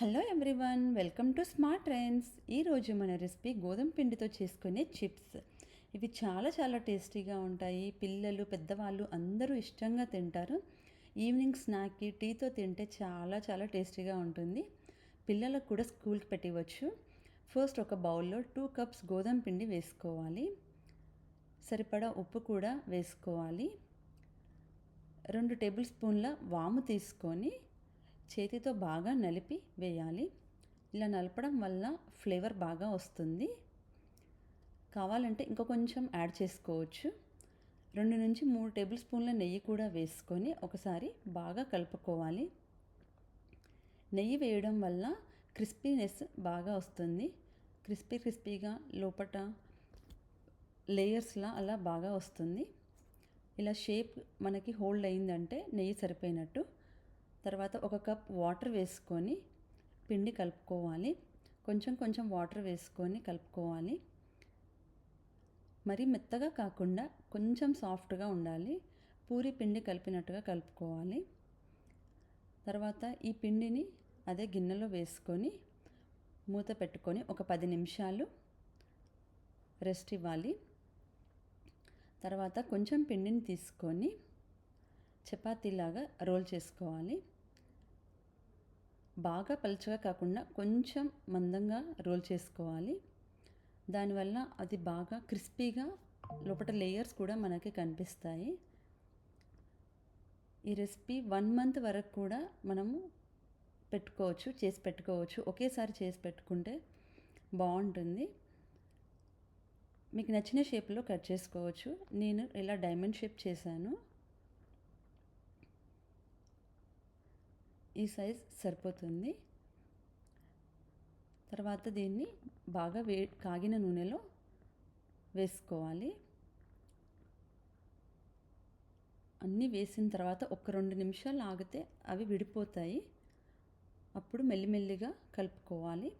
Hello everyone welcome to smart trains ఈరోజు మన recipe గోధుమ పిండితో చేసుకునే చిప్స్ ఇవి చాలా చాలా టేస్టీగా ఉంటాయి. పిల్లలు పెద్దవాళ్ళు అందరూ ఇష్టంగా తింటారు. ఈవినింగ్ స్నాక్కి టీతో తింటే చాలా చాలా టేస్టీగా ఉంటుంది. పిల్లలకు కూడా స్కూల్కి పెట్టివచ్చు ఫస్ట్ ఒక బౌల్లో టూ కప్స్ గోధుమ పిండి వేసుకోవాలి. సరిపడా ఉప్పు కూడా వేసుకోవాలి. రెండు టేబుల్ స్పూన్ల వాము తీసుకొని చేతితో బాగా నలిపి వేయాలి. ఇలా నలపడం వల్ల ఫ్లేవర్ బాగా వస్తుంది. కావాలంటే ఇంకా కొంచెం యాడ్ చేసుకోవచ్చు. రెండు నుంచి మూడు టేబుల్ స్పూన్ల నెయ్యి కూడా వేసుకొని ఒకసారి బాగా కలుపుకోవాలి. నెయ్యి వేయడం వల్ల క్రిస్పీనెస్ బాగా వస్తుంది. క్రిస్పీ క్రిస్పీగా లోపట లేయర్స్లా అలా బాగా వస్తుంది. ఇలా షేప్ మనకి హోల్డ్ అయిందంటే నెయ్యి సరిపోయినట్టు తర్వాత ఒక కప్ వాటర్ వేసుకొని పిండి కలుపుకోవాలి. కొంచెం కొంచెం వాటర్ వేసుకొని కలుపుకోవాలి. మరీ మెత్తగా కాకుండా కొంచెం సాఫ్ట్గా ఉండాలి. పూరి పిండి కలిపినట్టుగా కలుపుకోవాలి. తర్వాత ఈ పిండిని అదే గిన్నెలో వేసుకొని మూత పెట్టుకొని ఒక పది నిమిషాలు రెస్ట్ ఇవ్వాలి. తర్వాత కొంచెం పిండిని తీసుకొని చపాతీలాగా రోల్ చేసుకోవాలి. బాగా పలుచగా కాకుండా కొంచెం మందంగా రోల్ చేసుకోవాలి. దానివల్ల అది బాగా క్రిస్పీగా లోపల లేయర్స్ కూడా మనకి కనిపిస్తాయి. ఈ రెసిపీ వన్ మంత్ వరకు కూడా మనము పెట్టుకోవచ్చు చేసి పెట్టుకోవచ్చు. ఒకేసారి చేసి పెట్టుకుంటే బాగుంటుంది. మీకు నచ్చిన షేప్లో కట్ చేసుకోవచ్చు. నేను ఇలా డైమండ్ షేప్ చేశాను. ఈ సైజ్ సరిపోతుంది. తర్వాత దీన్ని బాగా వే కాగిన నూనెలో వేసుకోవాలి. అన్నీ వేసిన తర్వాత ఒక రెండు నిమిషాలు ఆగితే అవి విడిపోతాయి. అప్పుడు మెల్లిమెల్లిగా కలుపుకోవాలి.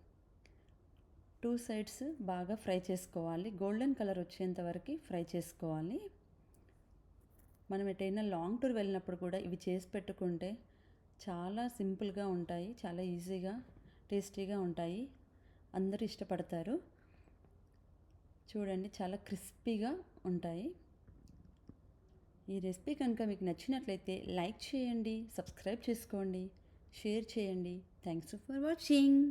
టూ సైడ్స్ బాగా ఫ్రై చేసుకోవాలి. గోల్డెన్ కలర్ వచ్చేంత వరకు ఫ్రై చేసుకోవాలి. మనం ఎటైనా లాంగ్ టూర్ వెళ్ళినప్పుడు కూడా ఇవి చేసి పెట్టుకుంటే చాలా సింపుల్గా ఉంటాయి చాలా ఈజీగా టేస్టీగా ఉంటాయి. అందరూ ఇష్టపడతారు. చూడండి చాలా క్రిస్పీగా ఉంటాయి. ఈ రెసిపీ కనుక మీకు నచ్చినట్లయితే లైక్ చేయండి సబ్స్క్రైబ్ చేసుకోండి షేర్ చేయండి. Thanks for watching.